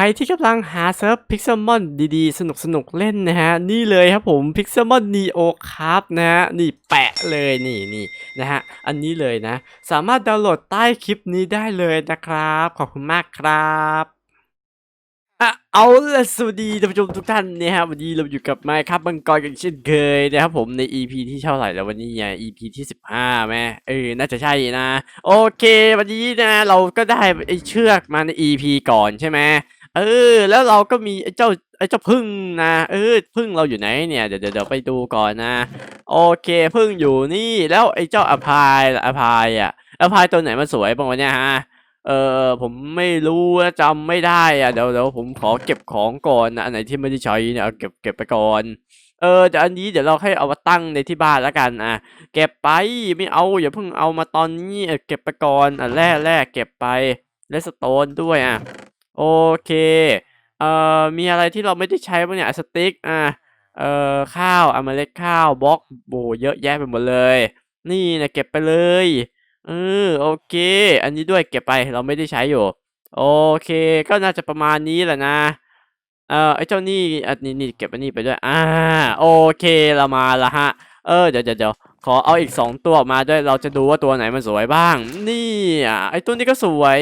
รที่กำลังหาเซิร์ฟพิกเซลมอนดีๆ สนุกๆเล่นนะฮะ นี่เลยครับผมพิกเซลมอนนีโอครับนะฮะ นี่แปะเลยนี่นี่นะฮะ อันนี้เลยนะ สามารถดาวน์โหลดใต้คลิปนี้ได้เลยนะครับ ขอบคุณมากครับอะเอาละสวัสดีท่านผู้ชมทุกท่านนะฮะวันนี้เราอยู่กับไมค์ครับบังกรกันเช่นเคยนะครับผมใน EP ที่เท่าไหร่แล้ววันนี้ไง EP ที่สิบห้าแม่เออน่าจะใช่นะ โอเค วันนี้นะเราก็ได้ไอเชือกมาใน EP ก่อนใช่ไหม เออ แล้วเราก็มีไอ้เจ้าไอ้เจ้าพึ่งนะเออพึ่งเราอยู่ไหนเนี่ยเดี๋ยวเดี๋ยวไปดูก่อนนะ โอเคพึ่งอยู่นี่แล้วไอ้เจ้าอภายอภายอะอภายตัวไหนมันสวยบ้างวะเนี่ยฮะเออผมไม่รู้จำไม่ได้อะเดี๋ยวเดี๋ยวผมขอเก็บของก่อนนะอันไหนที่ไม่ได้ใช้เนี่ยเอาเก็บเก็บไปก่อนเออเดี๋ยวอันนี้เดี๋ยวเราให้เอามาตั้งในที่บ้านแล้วกันอะเก็บไปไม่เอาอย่าเพิ่งเอามาตอนนี้เออเก็บไปก่อนอะแร่แร่เก็บไปและสโตนด้วยอะ โอเค เอ่อ มีอะไรที่เราไม่ได้ใช้บ้างเนี่ยสติ๊ก อะ เอ่อ ข้าวอเมล็ดข้าวบล็อกโบเยอะแยะไปหมดเลย นี่นะเก็บไปเลย เออ โอเค อันนี้ด้วยเก็บไป เราไม่ได้ใช้อยู่ โอเค ก็น่าจะประมาณนี้แหละนะ เอ่อ ไอ้เจ้านี่อันนี้นี่เก็บอันนี้ไปด้วย อ่า โอเค เรามาละฮะ เออ เดี๋ยวเดี๋ยวเดี๋ยวขอเอาอีกสองตัวออกมาด้วย เราจะดูว่าตัวไหนมันสวยบ้าง นี่อะไอ้ตัวนี้ก็สวย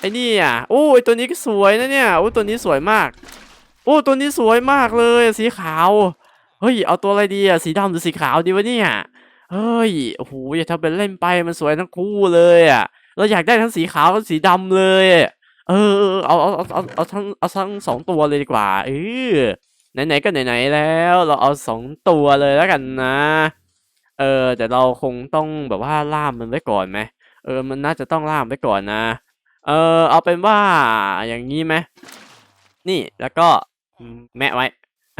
ไอ้นี่อะโอ้ยตัวนี้ก็สวยนะเนี่ยโอ้ตัวนี้สวยมาก โอ้ตัวนี้สวยมากเลยสีขาวเฮ้ยเอาตัวอะไรดีอะสีดำหรือสีขาวดีวะเนี่ยเฮ้ยโอ้โหอย่าทำเป็นเล่นไปมันสวยทั้งคู่เลยอะเราอยากได้ทั้งสีขาวทั้งสีดำเลยเออเออเอาเอาเอาเอาเอาทั้งเอาทั้งสองตัวเลยดีกว่าเออไหนๆก็ไหนๆแล้ว เราเอาสองตัวเลยแล้วกันนะ เออแต่เราคงต้องแบบว่าล่ามมันไว้ก่อนไหมเออมันน่าจะต้องล่ามไว้ก่อนนะ เออเอาเป็นว่าอย่างนี้ไหมนี่แล้วก็แมะไว้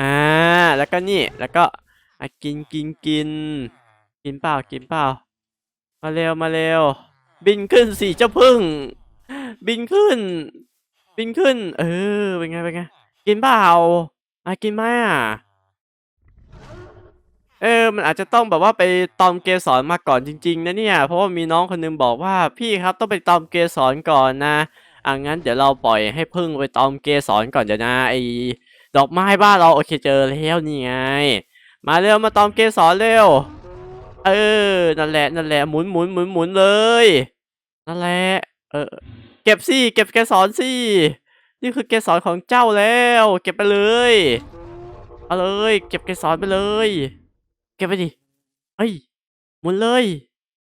อ่าแล้วก็นี่แล้วก็กินกินกิน กินเปล่ากินเปล่า มาเร็วมาเร็ว บินขึ้นสิเจ้าพึ่ง บินขึ้น บินขึ้น เออเป็นไงเป็นไงกินเปล่าอะกินไหมอะ เออ มันอาจจะต้องแบบว่าไปตอมเกสรมาก่อนจริง ๆ นะเนี่ย เพราะว่ามีน้องคนนึงบอกว่าพี่ครับต้องไปตอมเกสรก่อนนะอะงั้นเดี๋ยวเราปล่อยให้พึ่งไปตอมเกสรก่อนเดี๋ยวนะไอ้ดอกไม้บ้านเราโอเคเจอแล้วนี่ไง มาเร็วมาตอมเกสรเร็ว เออ นั่นแหละนั่นแหละหมุนหมุนหมุนหมุนเลย นั่นแหละ เออ เก็บสิเก็บเกสรสิ นี่คือเกสรของเจ้าแล้ว เก็บไปเลย เอาเลย เก็บเกสรไปเลย เก็บไปดิเฮ้ย หมุนเลย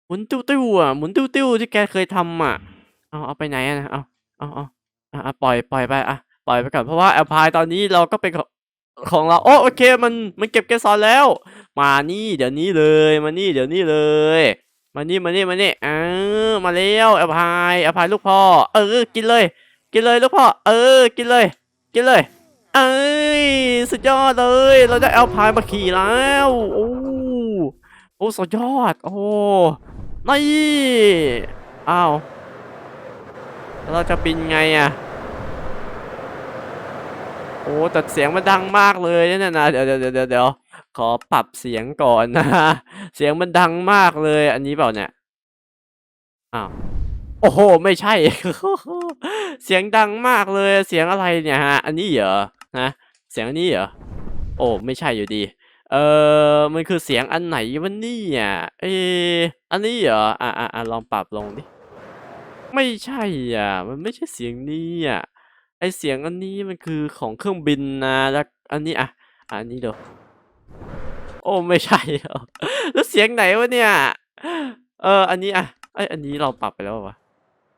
หมุนติ้วติ้วอะ หมุนติ้วติ้วที่แกเคยทำอะ เอาเอาไปไหนอะนะเอาเอาเอาอะอะปล่อยปล่อยไปอะ ปล่อยไปก่อน เพราะว่าแอลพายตอนนี้เราก็เป็นของของเรา โอ้โอเค มันมันเก็บเกสรแล้ว มานี่เดี๋ยวนี้เลย มานี่เดี๋ยวนี้เลย มานี่มานี่มานี่เออมาแล้วแอลพายแอลพายลูกพ่อ เออ กินเลย กินเลยลูกพ่อ เออ กินเลย กินเลย เอ้ยสุดยอดเลย เราได้เอาพายมาขี่แล้ว โอ้โอ้สุดยอด โอ้นี่อ้าวเราจะบินไงอะโอ้แต่เสียงมันดังมากเลยเนี่ยนะเดี๋ยวเดี๋ยวเดี๋ยวเดี๋ยวขอปรับเสียงก่อนนะ เสียงมันดังมากเลย อันนี้เปล่าเนี่ยอ้าวโอ้โห ไม่ใช่ เสียงดังมากเลย เสียงอะไรเนี่ยฮะ อันนี้เหรอ นะเสียงอันนี้เหรอโอ้ไม่ใช่อยู่ดี เออมันคือเสียงอันไหนวะเนี่ยเอออันนี้เหรออะอะอะลองปรับลงดิไม่ใช่อะ มันไม่ใช่เสียงนี้อะไอเสียงอันนี้มันคือของเครื่องบินนะแล้วอันนี้อะอันนี้เดี๋ยวโอ้ไม่ใช่เหรอแล้วเสียงไหนวะเนี่ย เออ อันนี้อะไอยอันนี้เราปรับไปแล้ววะ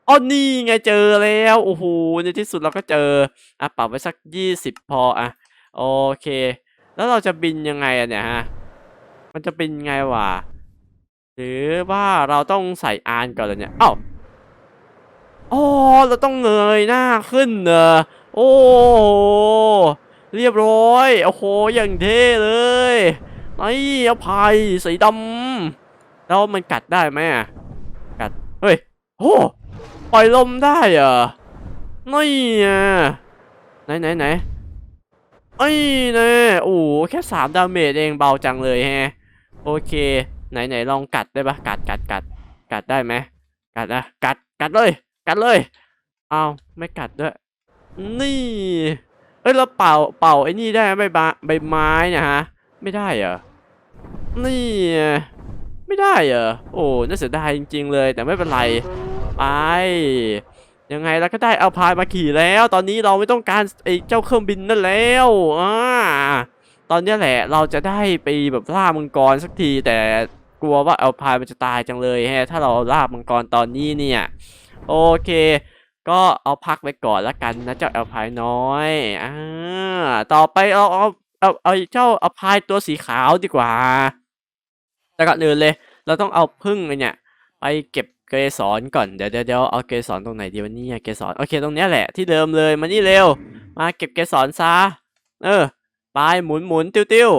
อ๋อนี่ไงเจอแล้วโอ้โหในที่สุดเราก็เจออะปรับไว้สักยี่สิบพออะโอเค แล้วเราจะบินยังไงอะเนี่ยฮะมันจะบินไงวะหรือว่าเราต้องใส่อานก่อนเลยเนี่ยอ้าวอ๋อเราต้องเงยหน้าขึ้นเนอะโอ้โหเรียบร้อยโอ้โหอย่างเท่เลยไอ้อภัยสีดำแล้วมันกัดได้ไหมอะกัดเฮ้ยโอ้ ปล่อยลมได้เหรอนี่อะไหนไหนไหนไอ้เน่โอ้โหแค่สามดาเมจเองเบาจังเลยแฮะโอเค ไหนไหนลองกัดได้ปะกัดกัดกัดกัดได้ไหมกัดนะกัดกัดเลย กัดเลยเอาไม่กัดด้วย นี่เอ้ยแล้วเป่าเป่าไอ้นี่ได้ไหมใบใบไม้เนะฮะไม่ได้เหรอนี่ไม่ได้เหรอโอ้น่าเสียดายจริง ๆ เลยแต่ไม่เป็นไร ไป ยังไงเราก็ได้เอาพายมาขี่แล้ว ตอนนี้เราไม่ต้องการไอ้เจ้าเครื่องบินนั่นแล้วอ่าตอนนี้แหละเราจะได้ไปแบบล่ามังกรสักที แต่กลัวว่าเอาพายมันจะตายจังเลยแฮะถ้าเราล่ามังกรตอนนี้เนี่ย โอเคก็เอาพักไว้ก่อนละกันนะเจ้าแอลพายน้อยอ่าต่อไปเอาเอาเอาเอาเจ้าเอาพายตัวสีขาวดีกว่า แต่ก่อนอื่นเลย เราต้องเอาพึ่งเนี่ยไปเก็บ เกสรก่อนเดี๋ยวเดี๋ยวเอาเกสรตรงไหนดีวันนี้เกสรโอเคตรงเนี้ยแหละที่เดิมเลยมานี่เร็ว มาเก็บเกสรซะเออไปหมุนหมุนติ้วติ้ว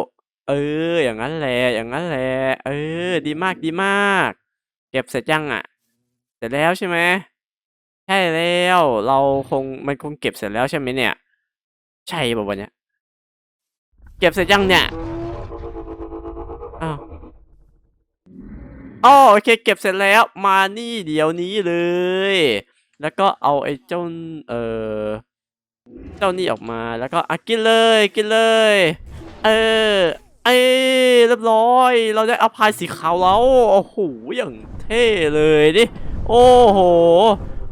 เออ อย่างนั้นแหละอย่างนั้นแหละเออ ดีมากดีมาก เก็บเสร็จยังอะ เสร็จแล้วใช่ไหมใช่แล้วเราคงมันคงเก็บเสร็จแล้วใช่ไหมเนี่ย ใช่ป่ะวันเนี้ยเก็บเสร็จยังเนี่ย อ๋อโอเค เก็บเสร็จแล้วมานี่เดี๋ยวนี้เลย แล้วก็เอาไอ้เจ้าเออเจ้านี่ออกมาแล้วก็อะกินเลยกินเลย เออเอ้เรียบร้อย เราได้อัพพายสีขาวแล้วโอ้โหอย่างเท่เลยดิโอ้โห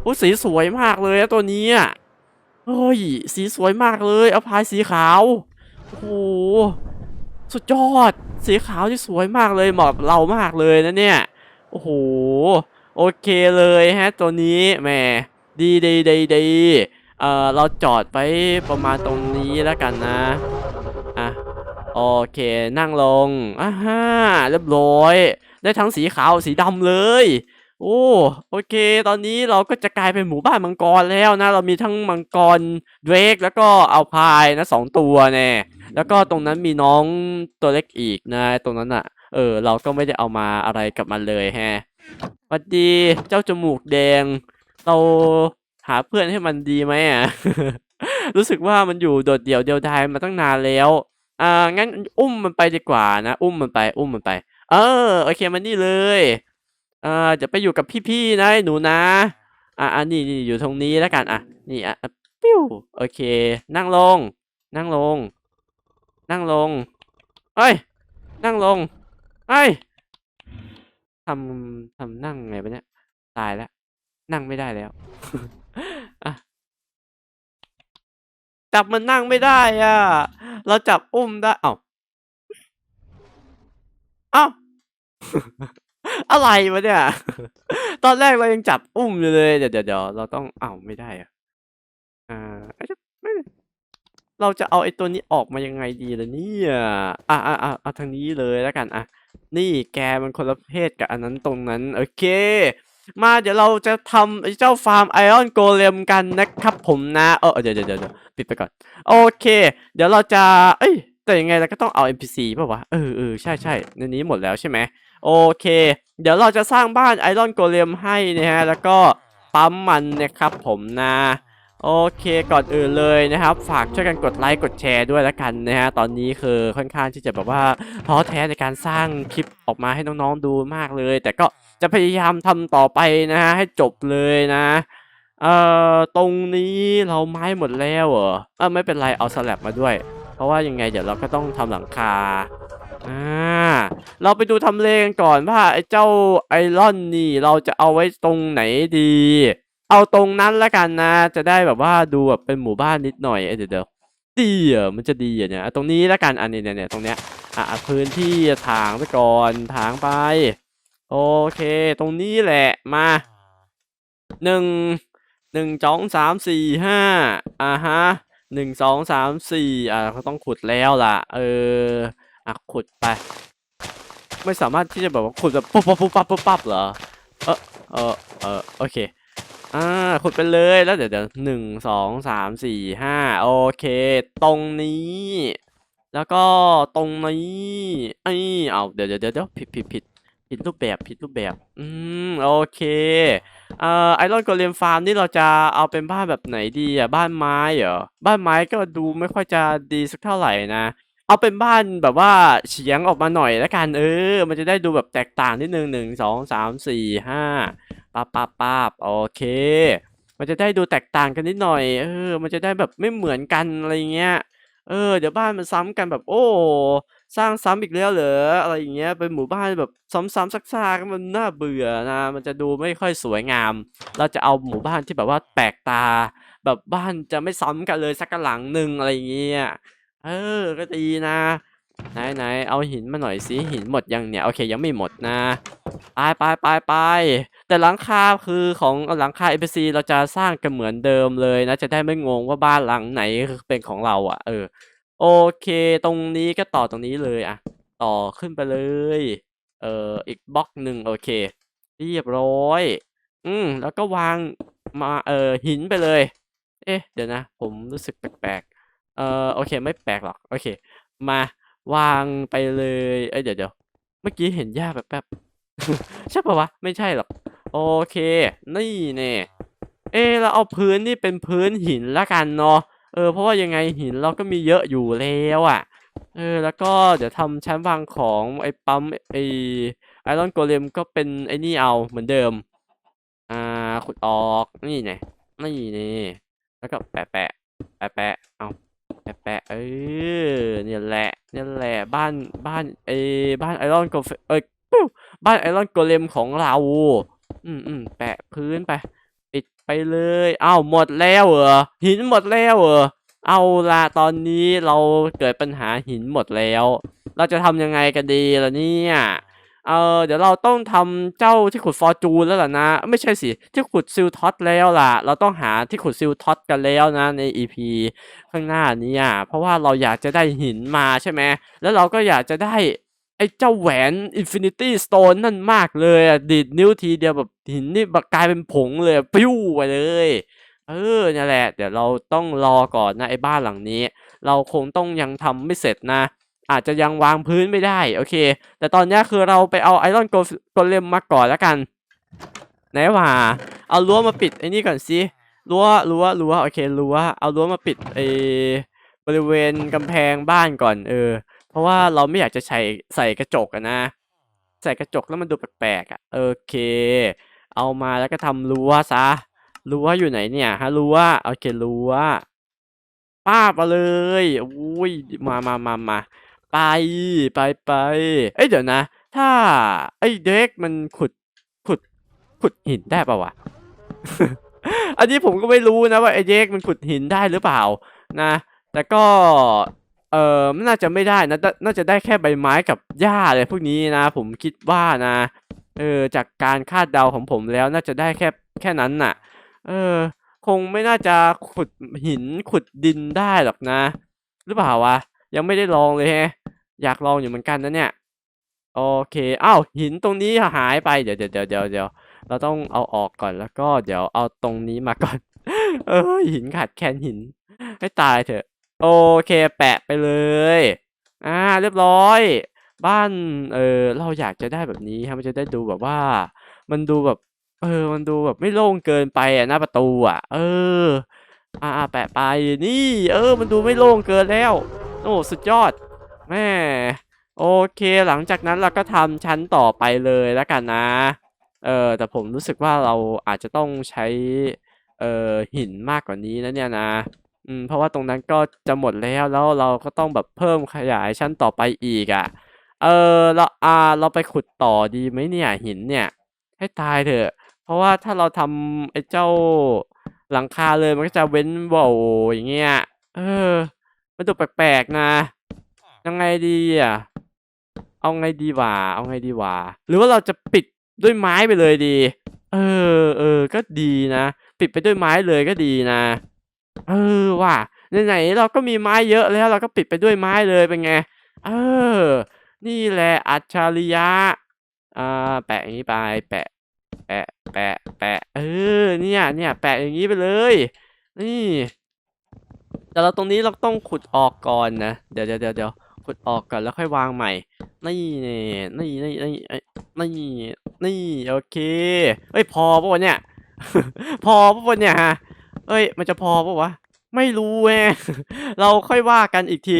โอ้สีสวยมากเลยอะตัวนี้อะเฮ้ยสีสวยมากเลยอาพายสีขาวโอ้โห สุดยอด สีขาวที่สวยมากเลยเหมาะเรามากเลยนะเนี่ย โอ้โห โอเคเลยฮะ ตัวนี้แหมดีดีดีดีเอ่อเราจอดไปประมาณตรงนี้แล้วกันนะ อะ โอเค นั่งลงอ่าฮะเรียบร้อย ได้ทั้งสีขาวสีดำเลย โอ้โอเค ตอนนี้เราก็จะกลายเป็นหมู่บ้านมังกรแล้วนะ เรามีทั้งมังกรเดรกแล้วก็เอาพายนะสองตัวแน่แล้วก็ตรงนั้นมีน้องตัวเล็กอีกนะ ตรงนั้นอะ เออ เราก็ไม่ได้เอามาอะไรกับมันเลยแฮะสวัสดีเจ้าจมูกแดง เราหาเพื่อนให้มันดีไหมอะ รู้สึกว่ามันอยู่โดดเดี่ยวเดียวดายมาตั้งนานแล้ว อ่างั้นอุ้มมันไปดีกว่านะ อุ้มมันไป อุ้มมันไป เออโอเคมานี่เลย อ่าจะไปอยู่กับพี่ๆนะหนูนะอะอันนี้นี่อยู่ตรงนี้แล้วกันอะนี่อะปิ้วโอเค นั่งลง นั่งลง นั่งลงเอ้ย นั่งลงเอ้ยทำทำนั่งไงวะเนี่ยตายแล้ว นั่งไม่ได้แล้วจับมันนั่งไม่ได้อะ เราจับอุ้มได้ เอ้า เอ้า อะไรวะเนี่ย ตอนแรกเรายังจับอุ้มอยู่เลย เดี๋ยวเดี๋ยวเราต้องอ้าวไม่ได้อะอ่าเอ้ยไม่เราจะเอาไอ้ตัวนี้ออกมายังไงดีล่ะเนี่ยอะอะอะเอาทางนี้เลยแล้วกันอะนี่แกมันคนละเพศกับอันนั้นตรงนั้น โอเค มาเดี๋ยวเราจะทำไอ้เจ้าฟาร์มไอออนโกเลมกันนะครับผมนะเออเดี๋ยวเดี๋ยวเดี๋ยวเดี๋ยวปิดไปก่อน โอเค เดี๋ยวเราจะ เอ้ย แต่ยังไงเราก็ต้องเอา NPC ป่ะวะ เออเออใช่ใช่ในนี้หมดแล้วใช่ไหมโอเค เดี๋ยวเราจะสร้างบ้านไอรอนโกเลมให้นะฮะ แล้วก็ปั๊มมันนะครับผมนะโอเคก่อนอื่นเลยนะครับ ฝากช่วยกันกดไลค์กดแชร์ด้วยล้วกันนะฮะตอนนี้คือค่อนข้างที่จะแบบว่าท้อแท้ในการสร้างคลิปออกมาให้น้องๆดูมากเลย แต่ก็จะพยายามทำต่อไปนะฮะให้จบเลยนะเอ่อตรงนี้เราไม้หมดแล้วเหรอเออไม่เป็นไรเอาสลับมาด้วย เพราะว่ายังไงเดี๋ยวเราก็ต้องทำหลังคาอ่าเราไปดูทำเลกันก่อนว่าไอ้เจ้าไอรอนนี่เราจะเอาไว้ตรงไหนดี เอาตรงนั้นละกันนะ จะได้แบบว่าดูแบบเป็นหมู่บ้านนิดหน่อยเดี๋ยวเดี๋ยวดีเหรอมันจะดีเหรอเนี่ยตรงนี้ละกันอันนี้เนี่ยเนี่ยตรงเนี้ยอะพื้นที่ถางไปก่อนถางไป โอเค ตรงนี้แหละมาหนึ่งหนึ่งสองสามสี่ห้าอ่าฮะ หนึ่งสองสามสี่อ่าเขาต้องขุดแล้วล่ะ เอออะขุดไป ไม่สามารถที่จะแบบว่าขุดแบบปุ๊บปั๊บปุ๊บปั๊บปุ๊บปั๊บเหรอเออเออเออโอเคอ่าขุดไปเลยแล้วเดี๋ยวเดี๋ยวหนึ่งสองสามสี่ห้าโอเค ตรงนี้ แล้วก็ตรงนี้ไอ้เอาเดี๋ยวเดี๋ยวเดี๋ยวผิดผิดผิดผิดรูปแบบผิดรูปแบบ อืมโอเค เอ่อไอรอนโกเลมฟาร์มนี่เราจะเอาเป็นบ้านแบบไหนดีอะบ้านไม้เหรอบ้านไม้ก็ดูไม่ค่อยจะดีสักเท่าไหร่นะ เอาเป็นบ้านแบบว่าเฉียงออกมาหน่อยแล้วกันเออ มันจะได้ดูแบบแตกต่างนิดนึงหนึ่งสองสามสี่ห้าปั๊บปั๊บปั๊บโอเค มันจะได้ดูแตกต่างกันนิดหน่อยเออ มันจะได้แบบไม่เหมือนกันอะไรเงี้ยเออเดี๋ยวบ้านมันซ้ำกันแบบโอ้ สร้างซ้ำอีกแล้วเหรออะไรอย่างเงี้ยเป็นหมู่บ้านแบบซ้ำๆซากๆมันน่าเบื่อนะ มันจะดูไม่ค่อยสวยงาม เราจะเอาหมู่บ้านที่แบบว่าแปลกตา แบบบ้านจะไม่ซ้ำกันเลยสักหลังหนึ่งอะไรอย่างเงี้ยเออก็ดีนะไหนไหนเอาหินมาหน่อยสิหินหมดยังเนี่ยโอเคยังไม่หมดนะไปไปไปไปแต่หลังคาคือของหลังคาเอ NPC เราจะสร้างกันเหมือนเดิมเลยนะจะได้ไม่งงว่าบ้านหลังไหนเป็นของเราอะเออ โอเค ตรงนี้ก็ต่อตรงนี้เลยอะ ต่อขึ้นไปเลย เอ่อ อีกบล็อกหนึ่งโอเค เรียบร้อย อืม แล้วก็วางมา เอ่อ หินไปเลย เอ๊ะ เดี๋ยวนะ ผมรู้สึกแปลกๆ เอ่อ โอเค ไม่แปลกหรอก โอเค มาวางไปเลย เอ้ย เดี๋ยวเดี๋ยวเมื่อกี้เห็นหญ้าแป๊บๆใช่ปะวะ ไม่ใช่หรอก โอเค นี่แน่เอ๊ะเราเอาพื้นนี่เป็นพื้นหินละกันเนาะ เออเพราะว่ายังไงหินเราก็มีเยอะอยู่แล้วอะ่ะ เออแล้วก็เดี๋ยวทำชั้นวางของไอ้ปั๊มไอ้ไอรอนโกเลมก็เป็นไอ้นี่เอาเหมือนเดิม อ่าขุดออกนี่ไงนี่นี่แล้วก็แปะแปะแปะแปะเอาแปะแปะเออเนี่ยแหละเนี่ยแหละบ้านบ้านไอ้บ้านไอรอนโกเอ้ยบ้านไอรอนโกเลมของเรา อืมอืมแปะพื้นไป ไปเลยเอ้าหมดแล้วเหรอหินหมดแล้วเหรอเอาละตอนนี้เราเกิดปัญหาหินหมดแล้ว เราจะทำยังไงกันดีล่ะเนี่ยเออเดี๋ยวเราต้องทำเจ้าที่ขุดฟอร์จูนแล้วล่ะนะ ไม่ใช่สิ ที่ขุดซิลท็อตแล้วล่ะ เราต้องหาที่ขุดซิลท็อตกันแล้วนะใน EP ข้างหน้านี้อะเพราะว่าเราอยากจะได้หินมาใช่ไหมแล้วเราก็อยากจะได้ ไอ้เจ้าแหวน Infinity Stone นั่นมากเลยอะดีดนิ้วทีเดียวแบบหินนี่แบบกลายเป็นผงเลยปิ้วไปเลย เออนี่นแหละ เดี๋ยวเราต้องรอก่อนนะไอ้บ้านหลังนี้ เราคงต้องยังทำไม่เสร็จนะ อาจจะยังวางพื้นไม่ได้ โอเค แต่ตอนนี้คือเราไปเอาไอรอนโกลเลมมาก่อนแล้วกันไหนว่าเอารั้วมาปิดไอ้นี่ก่อนสิรั้วรั้วรั้วโอเครั้วเอารั้วมาปิดไอ้บริเวณกำแพงบ้านก่อนเออ เพราะว่าเราไม่อยากจะใส่ใส่กระจกอะนะ ใส่กระจกแล้วมันดูแปลกๆอะโอเค เอามาแล้วก็ทำรั้วซะรั้วอยู่ไหนเนี่ยฮะรั้วโอเครั้วป้าบมาเลยอุ้ยมามามามาไปไปไปเอ้ยเดี๋ยวนะ ถ้าไอ้เด็กมันขุดขุดขุดหินได้ปะวะอันนี้ผมก็ไม่รู้นะว่าไอ้เด็กมันขุดหินได้หรือเปล่านะ แต่ก็ เออน่าจะไม่ได้นะ น่าจะได้แค่ใบไม้กับหญ้าอะไรพวกนี้นะ ผมคิดว่านะ เออ จากการคาดเดาของผมแล้วน่าจะได้แค่แค่นั้นน่ะ เออ คงไม่น่าจะขุดหินขุดดินได้หรอกนะ หรือเปล่าวะ ยังไม่ได้ลองเลยแฮะ อยากลองอยู่เหมือนกันนะเนี่ย โอเค อ้าว หินตรงนี้หายไป เดี๋ยวเดี๋ยวเดี๋ยวเดี๋ยวเดี๋ยวเราต้องเอาออกก่อนแล้วก็เดี๋ยวเอาตรงนี้มาก่อน เออหินขาดแคลนหิน ให้ตายเถอะ โอเคแปะไปเลย อ่าเรียบร้อย บ้านเออเราอยากจะได้แบบนี้ครับมันจะได้ดูแบบว่า มันดูแบบ เออ มันดูแบบไม่โล่งเกินไปอะหน้าประตูอะ เออ อ่าแปะไปนี่ เออ มันดูไม่โล่งเกินแล้วโอ้สุดยอดแม่โอเคหลังจากนั้นเราก็ทำชั้นต่อไปเลยแล้วกันนะ เออแต่ผมรู้สึกว่าเราอาจจะต้องใช้เออหินมากกว่านี้นะเนี่ยนะ อืม เพราะว่าตรงนั้นก็จะหมดแล้ว แล้วเราก็ต้องแบบเพิ่มขยายชั้นต่อไปอีกอะ่ะ เออ เรา อ่า เราไปขุดต่อดีไหมเนี่ยหินเนี่ย ให้ตายเถอะ เพราะว่าถ้าเราทำไอ้เจ้าหลังคาเลยมันก็จะเว้นโหว่อย่างเงี้ย เออ มันดูแปลกๆนะ ยังไงดีอะ เอาไงดีวะเอาไงดีวะหรือว่าเราจะปิดด้วยไม้ไปเลยดี เออ เออ ก็ดีนะ ปิดไปด้วยไม้เลยก็ดีนะ เออว่ะไหนๆเราก็มีไม้เยอะแล้วเราก็ปิดไปด้วยไม้เลยเป็นไง เออ นี่แหละอัจฉริยะอ่าแปะอย่างนี้ไป แปะ แปะ แปะ แปะ เออ เนี่ยเนี่ยแปะอย่างนี้ไปเลย นี่ แต่เราตรงนี้เราต้องขุดออกก่อนนะ เดี๋ยวเดี๋ยวเดี๋ยวขุดออกก่อนแล้วค่อยวางใหม่ นี่นี่นี่นี่นี่นี่นี่โอเคเอ้ยพอปะวะเนี่ย พอปะวะเนี่ยฮะ เอ้ย มันจะพอปะวะ ไม่รู้แฮะเราค่อยว่ากันอีกที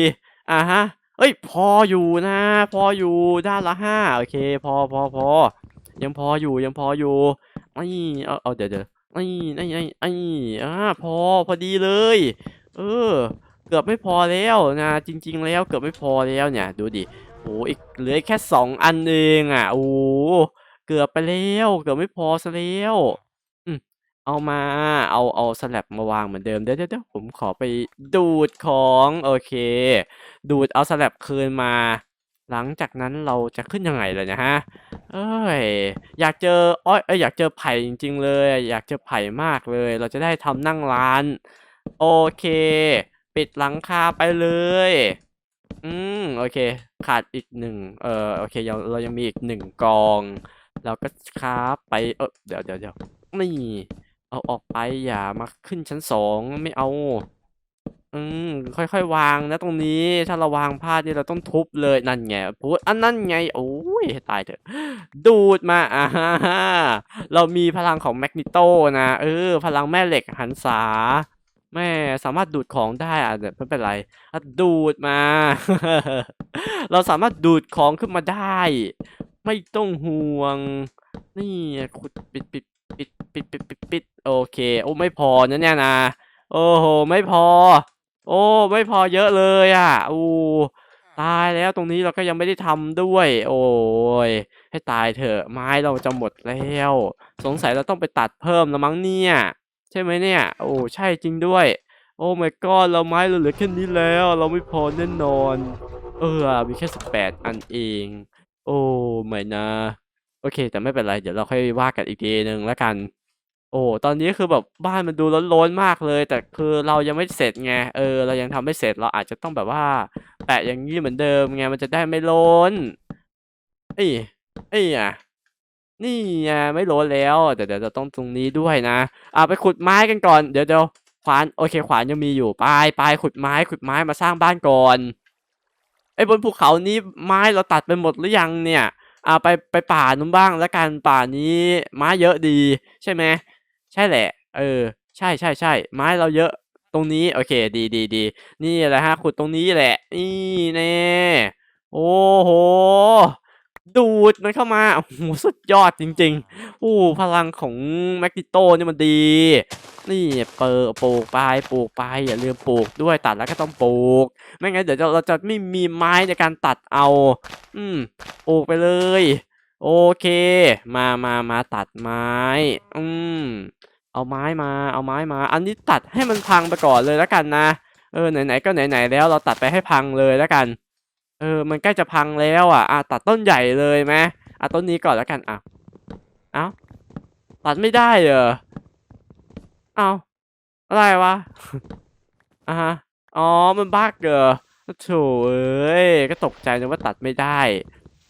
อ่าฮะ เอ้ย พออยู่นะ พออยู่ด้านละห้าโอเค พอพอพอยังพออยู่ยังพออยู่นี่เอาเอาเดี๋ยวเดี๋ยวนี่นี่นี่นี่อ่าพอพอดีเลย เออ เกือบไม่พอแล้วนะ จริง ๆ แล้วเกือบไม่พอแล้วเนี่ย ดูดิโอ้อีกเหลือแค่สองอันเองอะโอ้เกือบไปแล้ว เกือบไม่พอซะแล้ว เอามา เอา เอาสแลบมาวางเหมือนเดิม เดี๋ยวเดี๋ยวเดี๋ยวผมขอไปดูดของ โอเค ดูดเอาสแลบคืนมา หลังจากนั้นเราจะขึ้นยังไงเลยนะฮะ เอ้ย อยากเจออ้อยเอ้ยอยากเจอไผ่จริง ๆ เลย อยากเจอไผ่มากเลย เราจะได้ทำนั่งร้าน โอเค ปิดหลังคาไปเลย อืม โอเค ขาดอีกหนึ่ง เออโอเคเราเรายังมีอีกหนึ่งกอง เราก็คราฟไป เออเดี๋ยวเดี๋ยวเดี๋ยวนี่ เอาออกไปอย่ามาขึ้นชั้นสองไม่เอา อืมค่อยๆวางนะตรงนี้ ถ้าเราวางพลาดนี่เราต้องทุบเลยนั่นไงพูดอันนั่นไงโอ้ยตายเถอะ ดูดมาอ่าฮ่าเรามีพลังของแมกนิโตนะเออ พลังแม่เหล็กหันษาแม่สามารถดูดของได้อะแต่ไม่เป็นไรดูดมา เราสามารถดูดของขึ้นมาได้ ไม่ต้องห่วง นี่ขุดปิดปิดปิดปิดปิดปิดปิด โอเค โอ้ไม่พอนะเนี่ยนะ โอ้โห ไม่พอ โอ้ไม่พอเยอะเลยอะอู้ตายแล้วตรงนี้เราก็ยังไม่ได้ทำด้วย โอ้ยให้ตายเถอะไม้เราจะหมดแล้ว สงสัยเราต้องไปตัดเพิ่มแล้วมั้งเนี่ย ใช่ไหมเนี่ย โอ้ใช่จริงด้วย โอ้ my god เราไม้เราเหลือแค่นี้แล้ว เราไม่พอแน่นอน เออมีแค่สิบแปดอันเอง โอ้ไม่นะ โอเค แต่ไม่เป็นไร เดี๋ยวเราค่อยว่ากันอีกทีหนึ่งแล้วกัน โอ้ ตอนนี้คือแบบบ้านมันดูร้อนๆมากเลย แต่คือเรายังไม่เสร็จไง เออ เรายังทำไม่เสร็จ เราอาจจะต้องแบบว่า แปะอย่างนี้เหมือนเดิมไง มันจะได้ไม่ร้น เอ้ย เอ้ยอะ นี่ไงไม่ร้นแล้วเดี๋ยวเดี๋ยวเราต้องตรงนี้ด้วยนะ อ่าไปขุดไม้กันก่อน เดี๋ยวเดี๋ยวขวาน โอเค ขวานยังมีอยู่ ไปไปขุดไม้ ขุดไม้มาสร้างบ้านก่อน ไอ้บนภูเขานี้ไม้เราตัดไปหมดหรือยังเนี่ย อ่าไปไปป่านู้นบ้างแล้วกัน ป่านี้ไม้เยอะดีใช่ไหม ใช่แหละ เออ ใช่ใช่ใช่ไม้เราเยอะ ตรงนี้โอเค ดีดีดีนี่แหละฮะขุดตรงนี้แหละ นี่แน่โอ้โหดูดมันเข้ามาโอ้โหสุดยอดจริงๆโอ้พลังของแมกนิโตนี่มันดี นี่เปิดปลูกไปปลูกไปอย่าลืมปลูกด้วยตัดแล้วก็ต้องปลูก ไม่งั้นเดี๋ยวเราจะไม่มีไม้ในการตัดเอา อืมปลูกไปเลย โอเค มามามาตัดไม้ อืม เอาไม้มา เอาไม้มา อันนี้ตัดให้มันพังไปก่อนเลยแล้วกันนะ เออ ไหนๆ ก็ไหนๆ แล้วเราตัดไปให้พังเลยแล้วกัน เออ มันใกล้จะพังแล้วอะ อะตัดต้นใหญ่เลยไหมอะต้นนี้ก่อนแล้วกัน อะ เอ้า ตัดไม่ได้เหรอ เอ้า อะไรวะ อะฮะ อ๋อ มันบั๊กเหรอโถเอ้ย ก็ตกใจนึกว่าตัดไม่ได้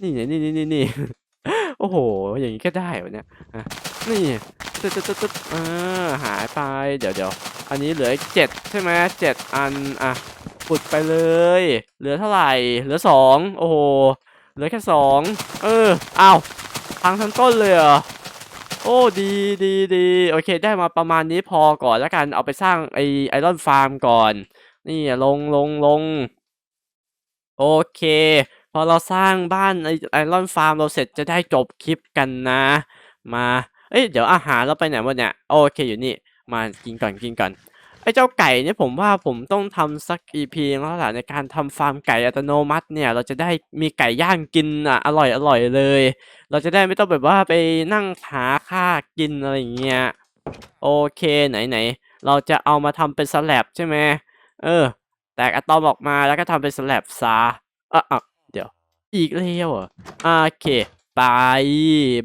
นี่ไงนี่นี่นี่นี่ อ้โห อย่างนี้ก็ได้เหรอเนี่ยนี่ตึ๊ดตึ๊ดตึ๊ดเออหายไป เดี๋ยวเดี๋ยวอันนี้เหลือเจ็ดใช่ไหมเจ็ดอัน อะปุดไปเลย เหลือเท่าไหร่ เหลือสองโอ้โห เหลือแค่สองเอออ้าวพังทั้งต้นเลยเหรอโอ้ดีดีดีโอเค ได้มาประมาณนี้พอก่อนแล้วกันเอาไปสร้างไอไอรอนฟาร์มก่อน นี่ลงลงลงโอเค พอเราสร้างบ้านไอรอนฟาร์มเราเสร็จจะได้จบคลิปกันนะ มา เอ้ยเดี๋ยวอาหารเราไปไหนวะเนี่ยโอเคอยู่นี่มากินก่อนกินก่อนไอ้เจ้าไก่เนี่ยผมว่าผมต้องทำสัก EP แล้วล่ะในการทำฟาร์มไก่อัตโนมัติเนี่ย เราจะได้มีไก่ย่างกินอะอร่อยอร่อยเลย เราจะได้ไม่ต้องแบบว่าไปนั่งหาค่ากินอะไรอย่างเงี้ยโอเคไหนไหนเราจะเอามาทำเป็นสแลบใช่ไหมเออ แตกอะตอมออกมาแล้วก็ทำเป็นสแลบซะอะ อะเดี๋ยวอีกแล้วเหรออะโอเค ไป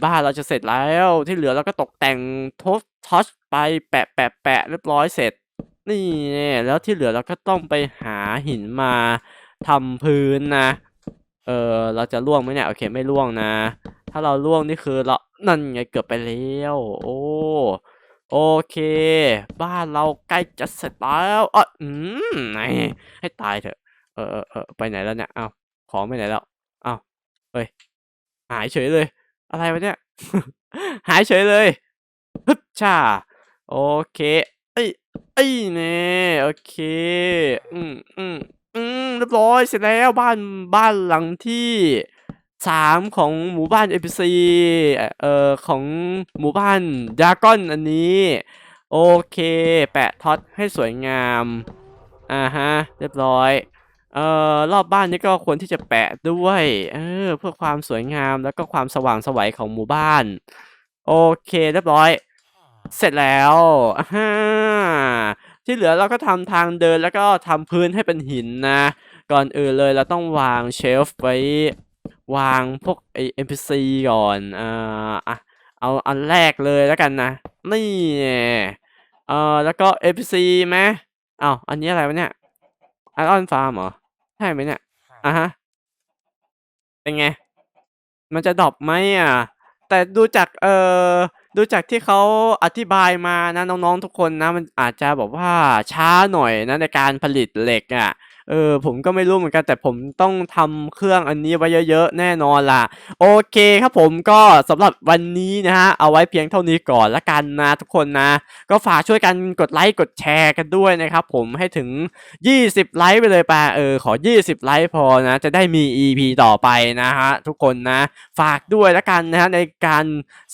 บ้านเราจะเสร็จแล้วที่เหลือเราก็ตกแต่งทบทัชไปแปะแปะแปะเรียบร้อยเสร็จ นี่แล้วที่เหลือเราก็ต้องไปหาหินมาทำพื้นนะ เออเราจะล่วงไหมเนี่ยโอเคไม่ล่วงนะ ถ้าเราล่วงนี่คือเรานั่นไงเกือบไปแล้วโอ้โอเค บ้านเราใกล้จะเสร็จแล้วอะอืมไหนให้ตายเถอะเออเออเออไปไหนแล้วเนี่ยเอาของไปไหนแล้ว เฮ้ย หายเฉยเลย อะไรวะเนี่ย หายเฉยเลยฮึบชาโอเคเอ้ยเอ้เน่โอเค อืมอืมอืมเรียบร้อยเสร็จแล้วบ้านบ้านหลังที่สามของหมู่บ้าน NPC เอ่อของหมู่บ้านดากอนอันนี้ โอเค แปะท็อตให้สวยงาม อ่าฮะ เรียบร้อย เอ่อรอบบ้านนี้ก็ควรที่จะแปะด้วยเออเพื่อความสวยงามแล้วก็ความสว่างไสวัยของหมู่บ้าน โอเคเรียบร้อย เสร็จแล้วอ่าที่เหลือเราก็ทำทางเดินแล้วก็ทำพื้นให้เป็นหินนะ ก่อนอื่นเลยเราต้องวางเชลฟ์ไว้วางพวกไอ NPC ก่อนอ่าอะเอาอันแรกเลยแล้วกันนะ นี่เอ่อแล้วก็ NPC ไหมอ้าวอันนี้อะไรวะเนี่ย ไอออนฟาร์มเหรอ ใช่ไหมเนี่ยอะฮะ เป็นไง มันจะดรอปไหมอะ แต่ดูจากเอ่อดูจากที่เขาอธิบายมานะน้องๆทุกคนนะ มันอาจจะแบบว่าช้าหน่อยนะในการผลิตเหล็กอะ่ะ เออผมก็ไม่รู้เหมือนกันแต่ผมต้องทำเครื่องอันนี้ไว้เยอะๆ แน่นอนล่ะ โอเคครับผมก็สำหรับวันนี้นะฮะ เอาไว้เพียงเท่านี้ก่อนละกันนะทุกคนนะ ก็ฝากช่วยกันกดไลค์กดแชร์กันด้วยนะครับผมให้ถึง 20 ไลค์ไปเลยปะเออขอ 20 ไลค์พอนะ จะได้มี EP ต่อไปนะฮะทุกคนนะ ฝากด้วยละกันนะฮะในการ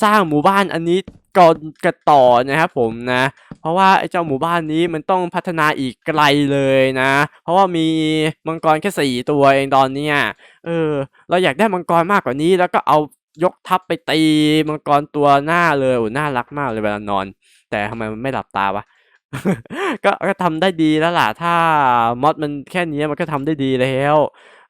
สร้างหมู่บ้านอันนี้ ก่อนกันต่อนะครับผมนะ เพราะว่าไอ้เจ้าหมู่บ้านนี้มันต้องพัฒนาอีกไกลเลยนะ เพราะว่ามีมังกรแค่สี่ตัวเองตอนเนี้ยเออ เราอยากได้มังกรมากกว่านี้ แล้วก็เอายกทัพไปตีมังกรตัวหน้าเลยโอ้น่ารักมากเลยเวลานอน แต่ทำไมมันไม่หลับตาวะก็ก็ทำได้ดีแล้วล่ะ ถ้ามอดมันแค่นี้มันก็ทำได้ดีแล้ว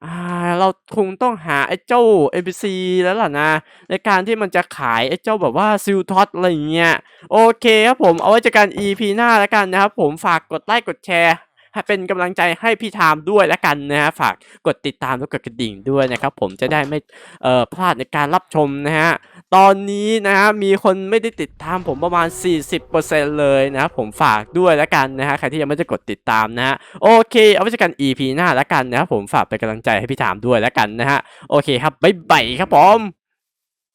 อ่าเราคงต้องหาไอ้เจ้า NPC แล้วล่ะนะ ในการที่มันจะขายไอ้เจ้าแบบว่าซิลท็อตอะไรอย่างเงี้ยโอเคครับผมเอาไว้เจอกัน EP หน้าแล้วกันนะครับผมฝากกดไลค์กดแชร์เป็นกำลังใจให้พี่ทามด้วยแล้วกันนะฮะฝากกดติดตามและกดกระดิ่งด้วยนะครับผมจะได้ไม่เอ่อพลาดในการรับชมนะฮะ ตอนนี้นะฮะมีคนไม่ได้ติดตามผมประมาณ 40%เลยนะครับผมฝากด้วยแล้วกันนะฮะใครที่ยังไม่ได้กดติดตามนะฮะโอเค เอาไว้เจอกัน EP หน้าแล้วกันนะครับผมฝากเป็นกำลังใจให้พี่ถามด้วยแล้วกันนะฮะโอเคครับบ๊ายบายครับผม